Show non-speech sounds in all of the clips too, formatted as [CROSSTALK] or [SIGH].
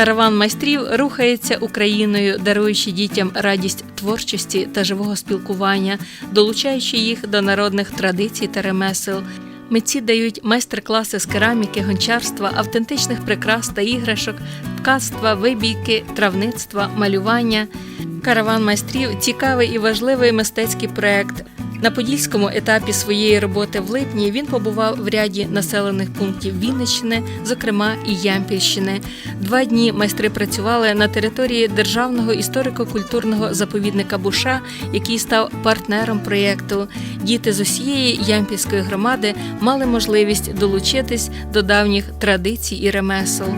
Караван майстрів рухається Україною, даруючи дітям радість творчості та живого спілкування, долучаючи їх до народних традицій та ремесел. Митці дають майстер-класи з кераміки, гончарства, автентичних прикрас та іграшок, ткацтва, вибійки, травництва, малювання. Караван майстрів цікавий і важливий мистецький проект. На подільському етапі своєї роботи в липні він побував в ряді населених пунктів Вінниччини, зокрема і Ямпільщини. Два дні майстри працювали на території державного історико-культурного заповідника Буша, який став партнером проєкту. Діти з усієї ямпільської громади мали можливість долучитись до давніх традицій і ремесел.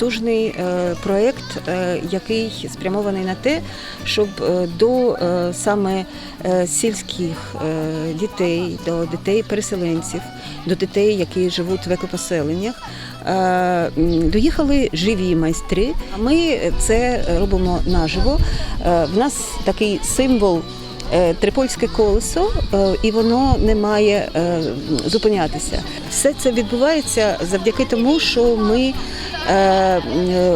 Потужний е, проєкт, е, який спрямований на те, щоб е, до саме сільських дітей, до дітей-переселенців, до дітей, які живуть в екопоселеннях, доїхали живі майстри. Ми це робимо наживо. В нас такий символ. Трипольське колесо, і воно не має зупинятися. Все це відбувається завдяки тому, що ми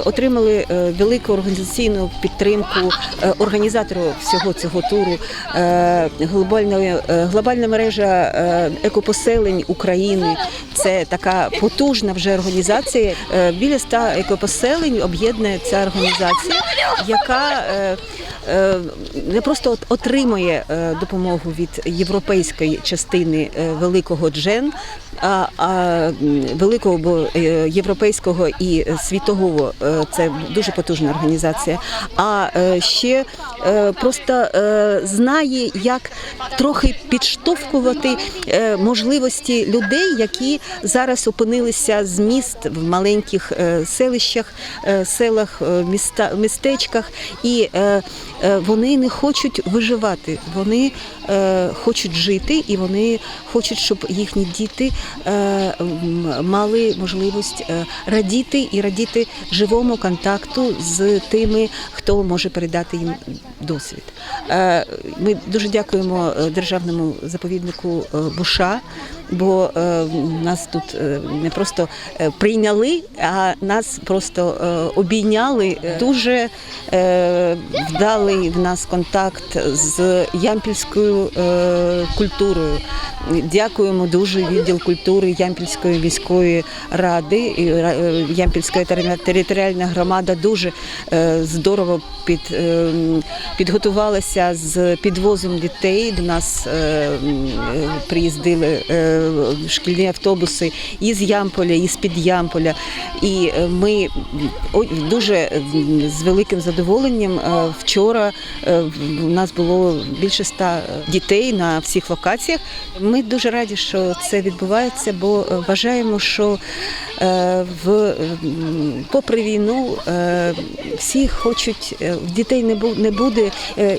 отримали е, велику організаційну підтримку е, організатору всього цього туру е, глобальної е, глобальна мережа е, екопоселень України. Це така потужна вже організація. Е, Біля ста екопоселень об'єднує ця організація, яка е, е, не просто отримує е, допомогу від європейської частини е, великого джен, а, а великого бо, е, європейського і світового е, це дуже потужна організація. А е, ще е, просто е, знає, як трохи підштовхувати е, можливості людей, які зараз опинилися з міст в маленьких е, селищах, е, селах, е, міста, містечках, і е, е, вони не хочуть виживати, вони е, хочуть жити, і вони хочуть, щоб їхні діти е, мали можливість е, радіти і радіти живому контакту з тими, хто може передати їм досвід. Е, Ми дуже дякуємо е, державному заповіднику е, Буша. Бо е, нас тут е, не просто е, прийняли, а нас просто е, обійняли. Дуже е, вдалий в нас контакт з ямпільською е, культурою. Дякуємо дуже відділ культури Ямпільської міської ради. І, е, Ямпільська територіальна громада дуже е, здорово під, е, підготувалася з підвозом дітей. До нас приїздили шкільні автобуси із Ямполя, із під Ямполя. І ми дуже з великим задоволенням вчора у нас було більше ста дітей на всіх локаціях. Ми дуже раді, що це відбувається, бо е, вважаємо, що е, в попри війну е, всі хочуть дітей не бу- не буде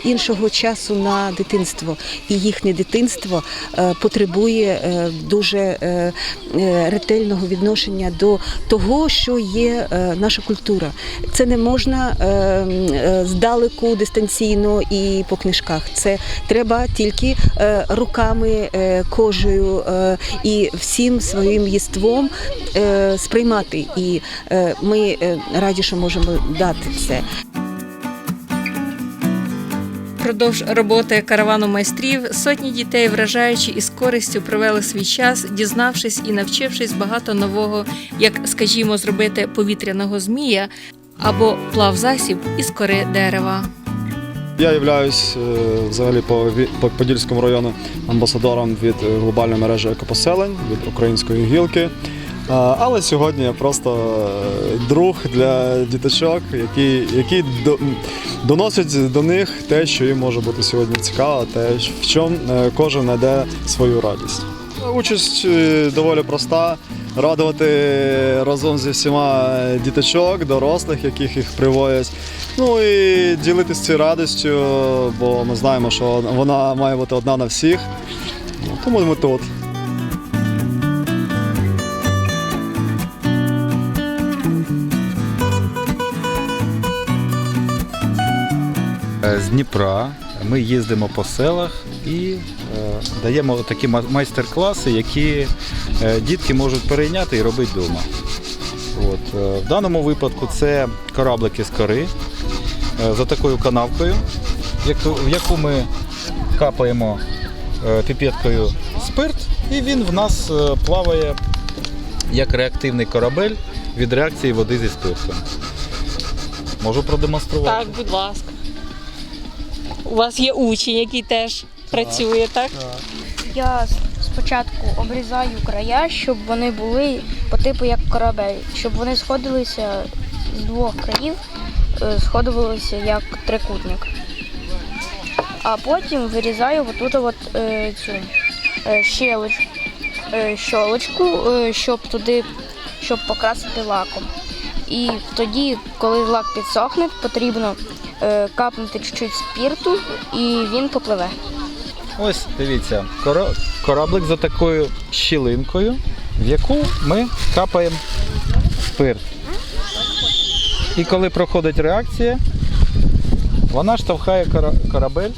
іншого часу на дитинство, і їхнє дитинство потребує дуже ретельного відношення до того, що є наша культура. Це не можна здалеку дистанційно і по книжках. Це треба тільки руками, кожею і всім своїм єством е, сприймати. І е, ми е, раді, що можемо дати це. Продовж роботи каравану майстрів сотні дітей, вражаючи і з користю провели свій час, дізнавшись і навчившись багато нового, як, скажімо, зробити повітряного змія або плавзасіб із кори дерева. Я являюсь е, взагалі по, по Подільському району амбасадором від е, глобальної мережі екопоселень, від української гілки. Але сьогодні я просто е, друг для діточок, які, які до, доносять до них те, що їм може бути сьогодні цікаво, те, в чому е, кожен знайде свою радість. Участь е, доволі проста. Радувати разом зі всіма діточок, дорослих, яких їх приводять. Ну і ділитися цією радістю, бо ми знаємо, що вона має бути одна на всіх. Ну, Тому ми тут. З Дніпра ми їздимо по селах і е, даємо такі майстер-класи, які е, дітки можуть перейняти і робити вдома. От, е, в даному випадку це кораблики з кори е, за такою канавкою, в яку ми капаємо е, піпеткою спирт, і він в нас е, плаває як реактивний корабель від реакції води зі спиртом. Можу продемонструвати. Так, будь ласка. У вас є учень, який теж працює, так? Я спочатку обрізаю края, щоб вони були по типу як корабель, щоб вони сходилися з двох країв, е, сходилися як трикутник. А потім вирізаю отут от, е, цю е, щелоч, е, щолочку, е, щоб туди, щоб покрасити лаком. І тоді, коли лак підсохне, потрібно капнути чуть-чуть спірту і він попливе. Ось дивіться, кораблик за такою щілинкою, в яку ми капаємо спирт. І коли проходить реакція, вона штовхає корабель.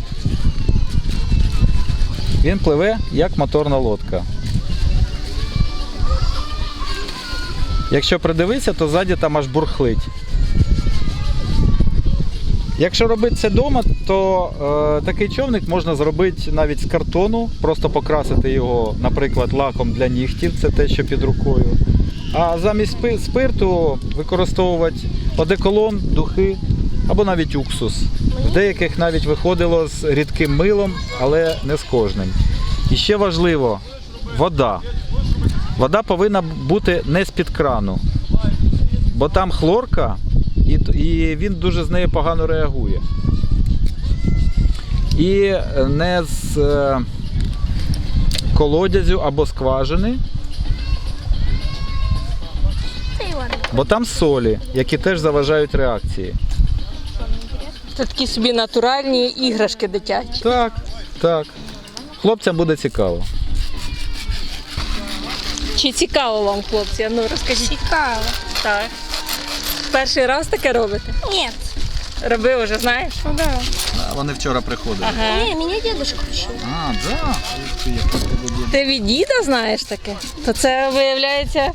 Він пливе як моторна лодка. Якщо придивитися, то ззаді там аж бурхлить. Якщо робити це вдома, то е, такий човник можна зробити навіть з картону, просто покрасити його, наприклад, лаком для нігтів, це те, що під рукою. А замість спирту використовувати одеколон, духи або навіть уксус. В деяких навіть виходило з рідким милом, але не з кожним. І ще важливо вода. Вода повинна бути не з-під крану, бо там хлорка, і, і він дуже з нею погано реагує. І не з е, колодязю або скважини, бо там солі, які теж заважають реакції. Це такі собі натуральні іграшки дитячі. Так, так. Хлопцям буде цікаво. Чи цікаво вам, хлопці? А Ну розкажіть. Цікаво. Так. Перший раз таке робите? Ні. Робив уже, знаєш? Ну да. Вони вчора приходили. Ага. Ні, мене дідушка вчив. А, да. Ти від діда знаєш таке? То це виявляється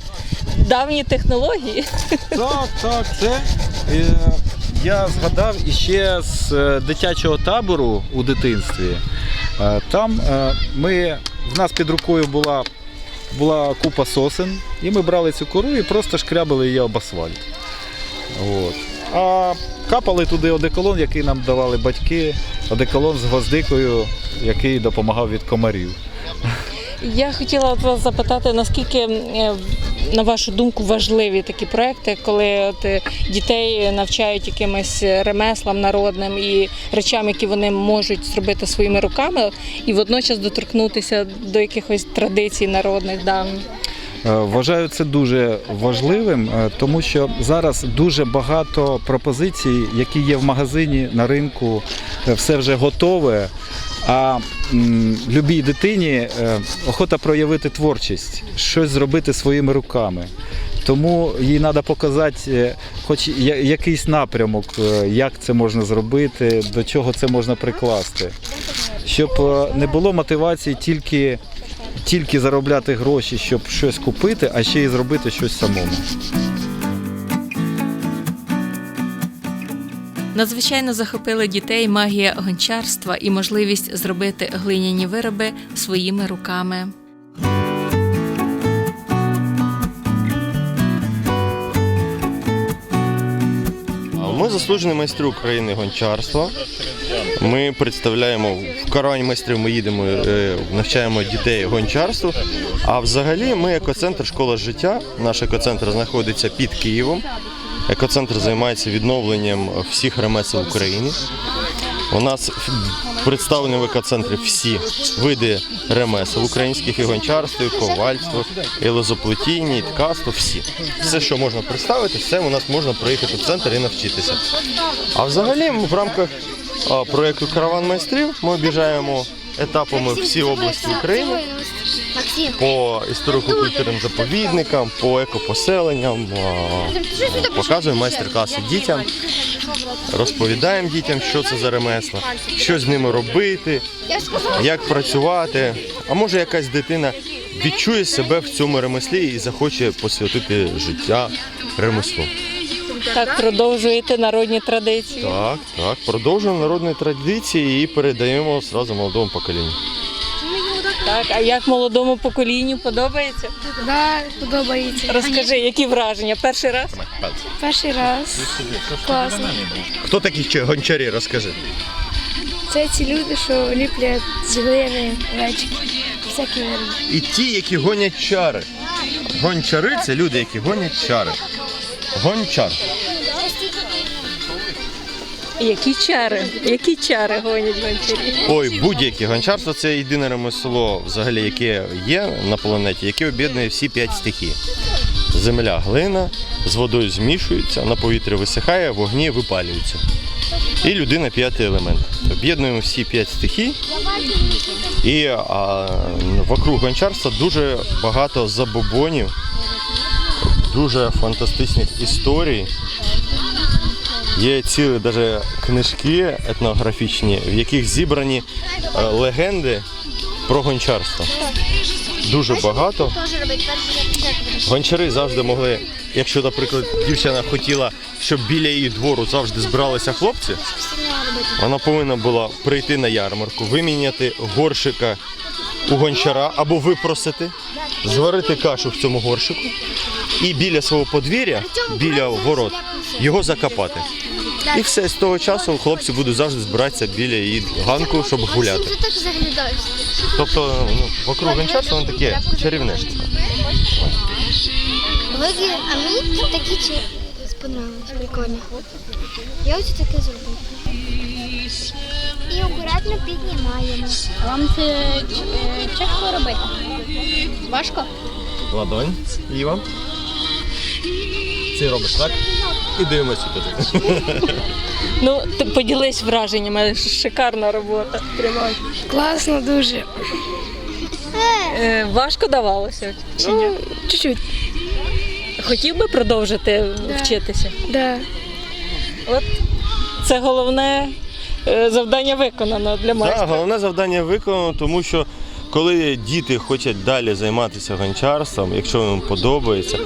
давні технології. Так, так, це. е, Я згадав іще з е, дитячого табору у дитинстві. Е, Там е, ми, в нас під рукою була, була купа сосен, і ми брали цю кору і просто шкрябали її об асфальт. От. А капали туди одеколон, який нам давали батьки, одеколон з гвоздикою, який допомагав від комарів. Я хотіла от вас запитати, наскільки, е, на вашу думку, важливі такі проекти, коли от е, дітей навчають якимось ремеслам народним і речам, які вони можуть зробити своїми руками, і водночас доторкнутися до якихось традицій народних давніх. Е, Вважаю це дуже важливим, е, тому що зараз дуже багато пропозицій, які є в магазині, на ринку, е, все вже готове. А любій дитині охота проявити творчість, щось зробити своїми руками. Тому їй треба показати хоч якийсь напрямок, як це можна зробити, до чого це можна прикласти. Щоб не було мотивації тільки тільки заробляти гроші, щоб щось купити, а ще й зробити щось самому. Надзвичайно захопили дітей магія гончарства і можливість зробити глиняні вироби своїми руками. Ми заслужені майстри України гончарства. Ми представляємо в каравані майстрів. Ми їдемо, е, навчаємо дітей гончарству. А взагалі ми екоцентр школа життя. Наш екоцентр знаходиться під Києвом. Екоцентр займається відновленням всіх ремесел в Україні. У нас представлені в екоцентрі всі види ремесел українських і гончарство, і ковальство, і лозоплетіння, і ткацтво, всі. Все, що можна представити, все у нас можна приїхати в центр і навчитися. А взагалі в рамках проєкту Караван майстрів ми об'їжджаємо етапами всі області України. По історико-культурним заповідникам, по екопоселенням, показуємо майстер-класи дітям, розповідаємо дітям, що це за ремесла, що з ними робити, як працювати. А може якась дитина відчує себе в цьому ремеслі і захоче посвятити життя ремеслу. Так продовжуєте народні традиції. Так, так, продовжуємо народні традиції і передаємо одразу молодому поколінню. Так, а як молодому поколінню подобається? Да, подобається. Розкажи, які враження? Перший раз? Перший раз. Класно. Хто такі гончарі, розкажи. Це ці люди, що ліплять з глини овечки. Всякі. І ті, які гонять чари. Гончари це люди, які гонять чари. Гончар. Які чари? Які чари гонять гончарі? Ой, будь-яке гончарство це єдине ремесло, взагалі, яке є на планеті, яке об'єднує всі п'ять стихій. Земля, глина, з водою змішується, на повітрі висихає, вогні випалюється. І людина п'ятий елемент. Об'єднуємо всі п'ять стихій. І а, вокруг гончарства дуже багато забобонів, дуже фантастичних історій. Є цілі даже книжки етнографічні, в яких зібрані е, легенди про гончарство. Дуже багато. Гончари завжди могли, якщо, наприклад, дівчина хотіла, щоб біля її двору завжди збиралися хлопці, вона повинна була прийти на ярмарку, виміняти горшика у гончара або випросити, зварити кашу в цьому горшику і біля свого подвір'я, біля ворот, його закопати. І все з того часу хлопці будуть завжди збиратися біля її ганку, щоб гуляти. Тобто ну, вокруг гончарства воно таке чарівне. А мені такі чи сподобалось, прикольно. Я ось таке зробив. І акуратно піднімаємо. Вам це е, робити? Важко? Ладонь, ліва. Це робиш, так? І дивимося туди. Ну, ти поділись враженнями. Шикарна робота. Тримай. Класно дуже. Е, важко давалося чи ні? Чуть-чуть. Хотів би продовжити вчитися? Да. От це головне е, завдання виконано для Так, майстра. головне завдання виконано, тому що коли діти хочуть далі займатися гончарством, якщо їм подобається,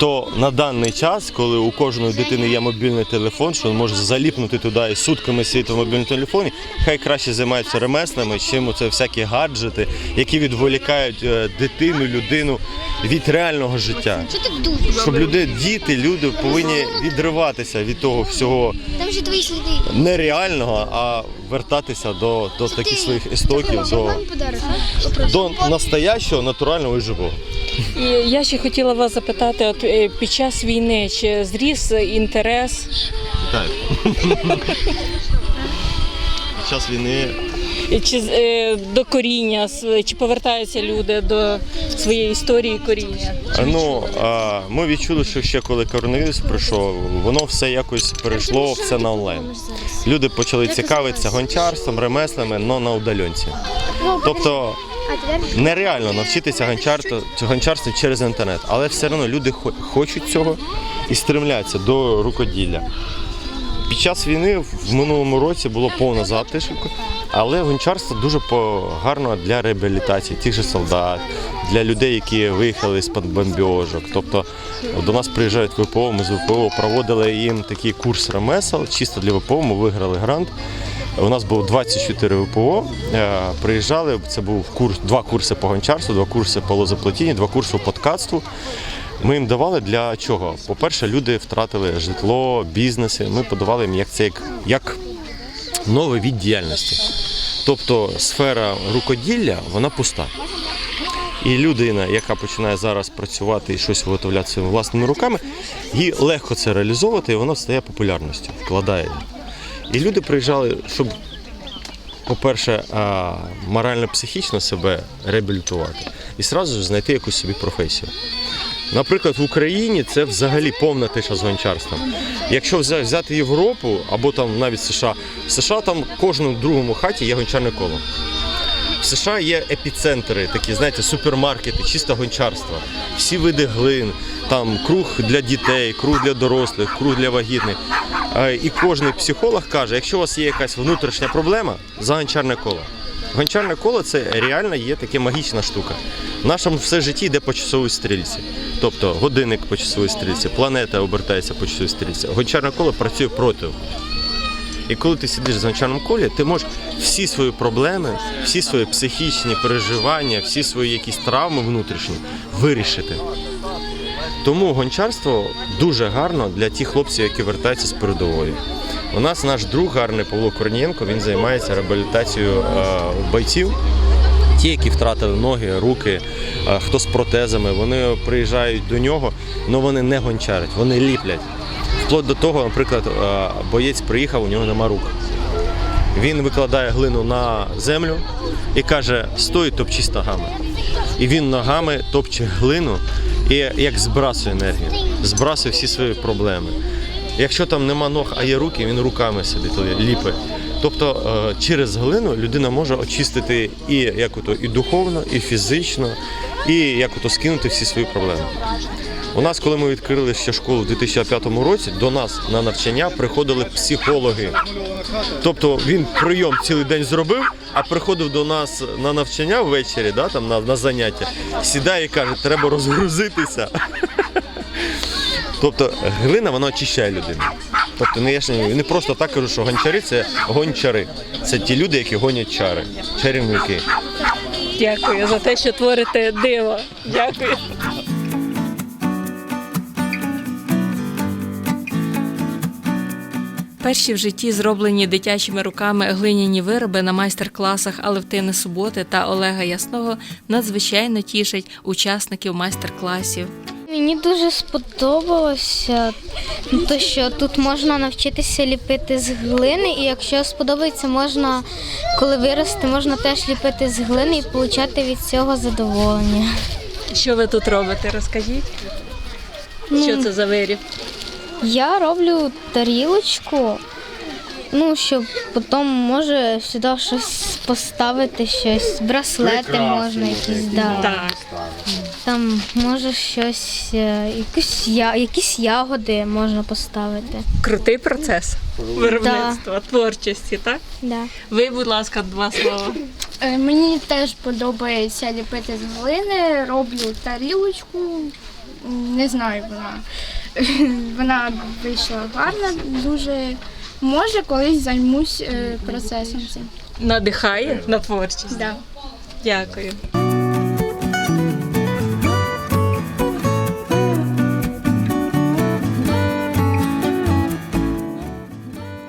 то на даний час, коли у кожної дитини є мобільний телефон, що він може заліпнути туди і сутками сидіти в мобільному телефоні, хай краще займаються ремеслами, чим це всякі гаджети, які відволікають е, дитину, людину від реального життя. Що так дуже? Щоб люди, діти, люди повинні відриватися від того всього нереального, а вертатися до, до таких своїх істоків, до, до настоящого, натурального і живого. І я ще хотіла вас запитати, е, під час війни чи зріс інтерес Так. Під час війни чи е, до коріння, чи повертаються люди до своєї історії коріння? ну, ми відчули, що ще коли коронавірус прийшов, воно все якось перейшло все на онлайн. Люди почали цікавитися гончарством, ремеслами, але на удаленці. Тобто нереально навчитися гончарству, гончарству через інтернет, але все одно люди хочуть цього і стремляться до рукоділля. Під час війни в минулому році було повно затишку, але гончарство дуже гарно для реабілітації тих же солдат, для людей, які виїхали з-під бомбіжок. Тобто до нас приїжджають ВПО, ми з ВПО проводили їм такий курс ремесел, чисто для ВПО, ми виграли грант. У нас було 24 ВПО. Е, Приїжджали, це був курс, два курси по гончарству, два курси по лозоплетінні, два курси по ткацтву. Ми їм давали для чого? По-перше, люди втратили житло, бізнеси. Ми подавали їм як це як, як новий від діяльності. Тобто сфера рукоділля вона пуста. І людина, яка починає зараз працювати і щось виготовляти своїми власними руками, їй легко це реалізовувати, і воно стає популярністю, вкладає. І люди приїжджали, щоб, по-перше, морально-психічно себе реабілітувати і одразу знайти якусь собі професію. Наприклад, в Україні це взагалі повна тиша з гончарством. Якщо взяти Європу або там навіть США, в США там в кожному другому хаті є гончарне коло. В США є епіцентри, такі, знаєте, супермаркети, чисто гончарства. Всі види глин, там круг для дітей, круг для дорослих, круг для вагітних. Е, І кожен психолог каже, якщо у вас є якась внутрішня проблема, за гончарне коло. Гончарне коло це реально є таке магічна штука. В нашому все житті йде по часовій стрільці. Тобто годинник по часовій стрільці, планета обертається по часовій стрільці. Гончарне коло працює проти. І коли ти сидиш в гончарному колі, ти можеш всі свої проблеми, всі свої психічні переживання, всі свої якісь травми внутрішні вирішити. Тому гончарство дуже гарно для тих хлопців, які вертаються з передової. У нас наш друг гарний Павло Корнієнко, він займається реабілітацією е, бойців. Ті, які втратили ноги, руки, е, хто з протезами, вони приїжджають до нього, але вони не гончарять, вони ліплять. Вплоть до того, наприклад, е, боєць приїхав, у нього нема рук. Він викладає глину на землю і каже: стой, топчись ногами. І він ногами топче глину і як збрасує енергію, збрасує всі свої проблеми. Якщо там нема ног, а є руки, він руками сидить, ліпить. Тобто е, через глину людина може очистити і як ото, і духовно, і фізично, і як ото скинути всі свої проблеми. У нас, коли ми відкрили ще школу у 2005 році, до нас на навчання приходили психологи. Тобто він прийом цілий день зробив, а приходив до нас на навчання ввечері, да, там на, на заняття, сідає і каже, треба розгрузитися. Тобто глина вона очищає людину. Тобто не, я ж не просто так кажу, що гончари це гончари. Це ті люди, які гонять чари, чарівники. Дякую за те, що творите диво. Дякую. Перші в житті зроблені дитячими руками глиняні вироби на майстер-класах Алевтини Суботи та Олега Ясного надзвичайно тішать учасників майстер-класів. Мені дуже сподобалося, те, що тут можна навчитися ліпити з глини, і якщо сподобається, можна, коли вирости, можна теж ліпити з глини і отримати від цього задоволення. Що ви тут робите? Розкажіть, що це за виріб? Я роблю тарілочку, ну, щоб потім може сюди щось поставити, щось, браслети можна якісь, да. Так. Там може щось, е, якісь, я, якісь ягоди можна поставити. Крутий процес виробництва, творчості, так? Да. Ви, будь ласка, два слова. Е, Мені теж подобається ліпити з глини, роблю тарілочку. Не знаю, вона, [LAUGHS] вона вийшла гарна, дуже. Може, колись займусь е, процесом цим. Надихає на творчість. Да. Дякую.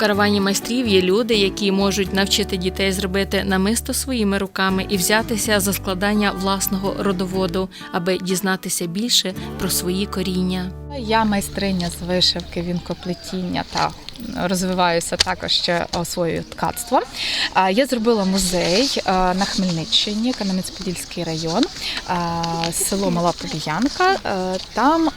Каравані майстрів є люди, які можуть навчити дітей зробити намисто своїми руками і взятися за складання власного родоводу, аби дізнатися більше про свої коріння. Я майстриня з вишивки, вінкоплетіння та розвиваюся також ще освоюю ткацтво. Я зробила музей на Хмельниччині, Кам'янець-Подільський район, село Мала Поліянка. Е, Там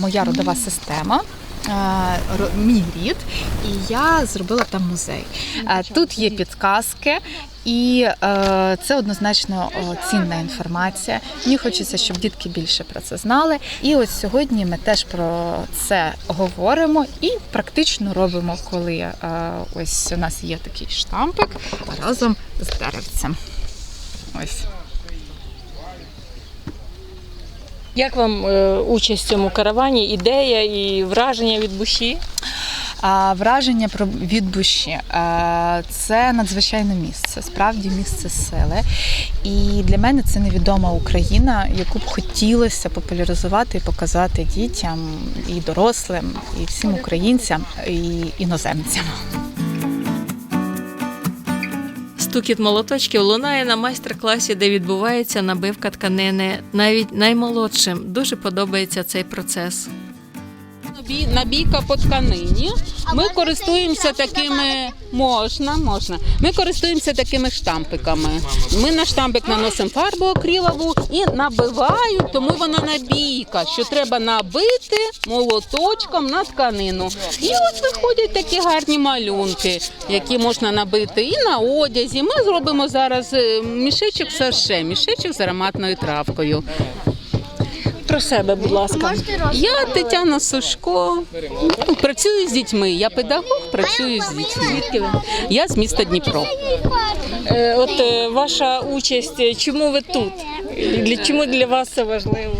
моя родова система. Е, Мій рід, і я зробила там музей. Е, Тут є підказки, і е, це однозначно цінна інформація. Мені хочеться, щоб дітки більше про це знали. І ось сьогодні ми теж про це говоримо і практично робимо, коли ось у нас є такий штампик разом з деревцем. Ось. Як вам е, участь в цьому каравані, ідея і враження від душі? А враження від душі це надзвичайне місце, справді місце сили. І для мене це невідома Україна, яку б хотілося популяризувати і показати дітям і дорослим, і всім українцям, і іноземцям. Стукіт молоточків лунає на майстер-класі, де відбувається набивка тканини. Навіть наймолодшим дуже подобається цей процес. Набій- Набійка по тканині. Ми користуємося такими. Можна, можна. Ми користуємося такими штампиками. Ми на штампик наносимо фарбу акрилову і набивають, тому вона набійка, що треба набити молоточком на тканину. І от виходять такі гарні малюнки, які можна набити і на одязі. Ми зробимо зараз е, мішечок сарше, мішечок з ароматною травкою. Про себе, будь ласка. Я Тетяна Сушко, ну, працюю з дітьми. Я педагог, працюю з дітьми. Я з міста Дніпро. Е, От е, ваша участь, е, чому ви тут? Для чому для вас це важливо?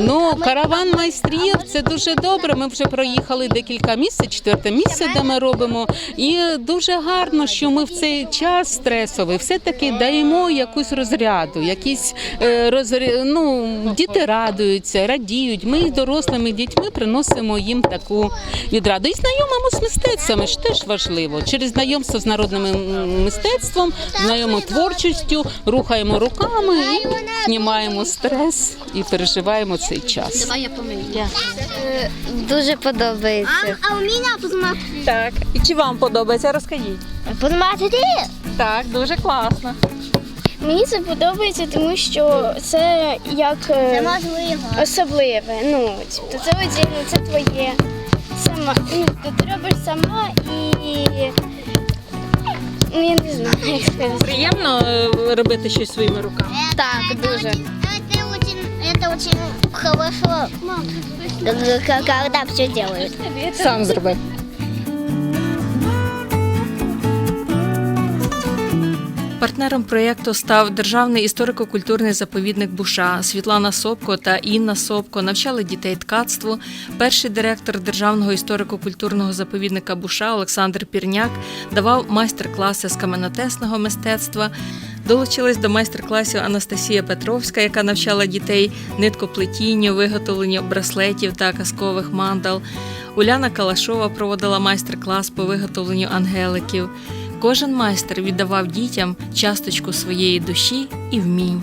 Ну, караван майстрів це дуже добре. Ми вже проїхали декілька місць, четверте місце, де ми робимо. І дуже гарно, що ми в цей час стресовий все-таки даємо якусь розряду, якісь е, розря... ну, діти радуються, радіють. Ми дорослими дітьми приносимо їм таку відраду. І знайомимо з мистецтвами ж теж важливо. Через знайомство з народним мистецтвом, знайомо творчістю, рухаємо руками, і знімаємо стрес і переживаємо цей час. Дуже подобається. А у меня посмотри. Так. І чи вам подобається? Розкажіть. Посмотри. Так, дуже класно. Мені це подобається, тому що це як е, Це можливо. особливе. Ну, тобто це одягнено, це твоє. Сама. Ну, ти ти робиш сама і. Ну, я не знаю, як сказати. Приємно е, робити щось своїми руками. Так, дуже. Это очень, хорошо, когда все делают. Сам зробив. Партнером проєкту став Державний історико-культурний заповідник Буша. Світлана Собко та Інна Собко навчали дітей ткацтву. Перший директор Державного історико-культурного заповідника Буша Олександр Пірняк давав майстер-класи з каменотесного мистецтва. Долучилась до майстер-класів Анастасія Петровська, яка навчала дітей ниткоплетінню, виготовленню браслетів та казкових мандал. Уляна Калашова проводила майстер-клас по виготовленню ангеликів. Кожен майстер віддавав дітям часточку своєї душі і вмінь.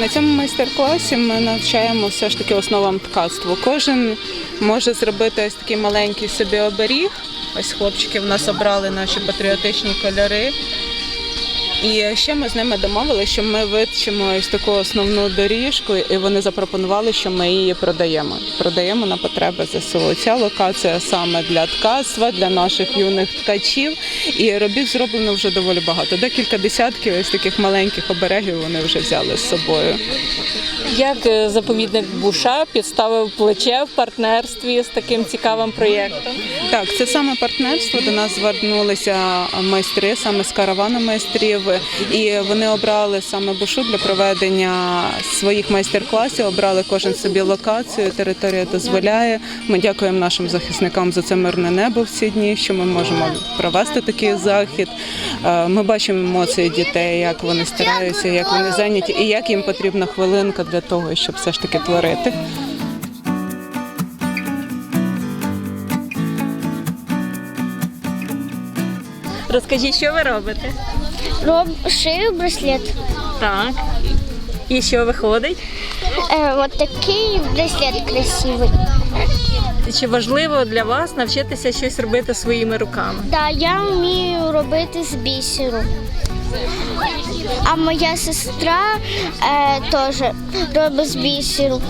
На цьому майстер-класі ми навчаємо все ж таки основам ткацтва. Кожен може зробити ось такий маленький собі оберіг. Ось хлопчики в нас обрали наші патріотичні кольори. І ще ми з ними домовилися, що ми вивчимо ось таку основну доріжку, і вони запропонували, що ми її продаємо. Продаємо на потреби ЗСУ. Ця локація саме для ткацтва, для наших юних ткачів. І робіт зроблено вже доволі багато. Декілька десятків ось таких маленьких оберегів вони вже взяли з собою. Як е, заповідник Буша підставив плече в партнерстві з таким цікавим проєктом? Так, це саме партнерство. До нас звернулися майстри, саме з каравану майстрів, і вони обрали саме бушу для проведення своїх майстер-класів. Обрали кожен собі локацію. Територія дозволяє. Ми дякуємо нашим захисникам за це мирне небо в ці дні, що ми можемо провести такий захід. Е, Ми бачимо емоції дітей, як вони стараються, як вони зайняті, і як їм потрібна хвилинка для того, щоб все ж таки творити. Розкажіть, що ви робите? Роб шию браслет. Так. І що виходить? Е, от такий браслет красивий. Чи важливо для вас навчитися щось робити своїми руками? Да, я вмію робити з бісеру. А моя сестра е, теж робить з бісеру.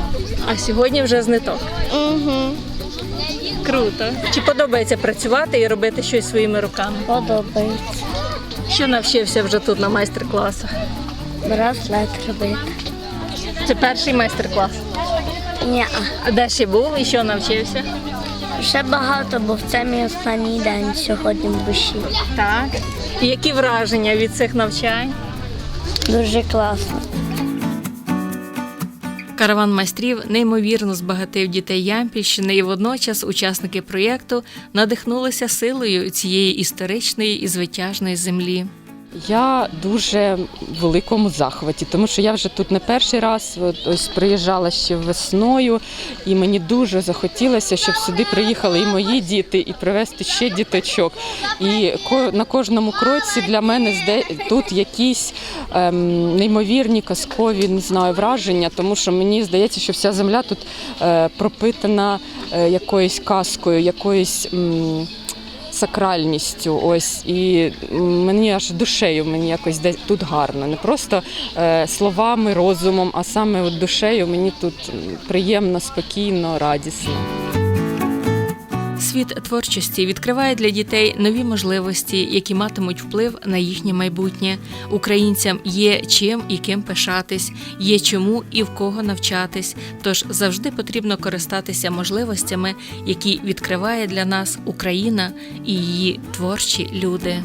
А сьогодні вже з ниток. Угу. Круто. Чи подобається працювати і робити щось своїми руками? Подобається. Що навчився вже тут на майстер-класах? Браслет робити. Це перший майстер-клас. Ні, А де ще був і що навчився? ще багато, бо це мій останній день сьогодні в душі. Так. І які враження від цих навчань? Дуже класно. Караван майстрів неймовірно збагатив дітей Ямпільщини, і водночас учасники проєкту надихнулися силою цієї історичної і звитяжної землі. Я дуже в великому захваті, тому що я вже тут не перший раз. Ось приїжджала ще весною, і мені дуже захотілося, щоб сюди приїхали і мої діти, і привезти ще діточок. І на кожному кроці для мене тут якісь ем, неймовірні казкові не знаю, враження, тому що мені здається, що вся земля тут е, пропитана е, якоюсь казкою, якоюсь. м, сакральністю. Ось і мені аж душею мені якось десь тут гарно. Не просто е, словами, розумом, а саме от душею мені тут приємно, спокійно, радісно. Світ творчості відкриває для дітей нові можливості, які матимуть вплив на їхнє майбутнє. Українцям є чим і ким пишатись, є чому і в кого навчатись. Тож завжди потрібно користатися можливостями, які відкриває для нас Україна і її творчі люди.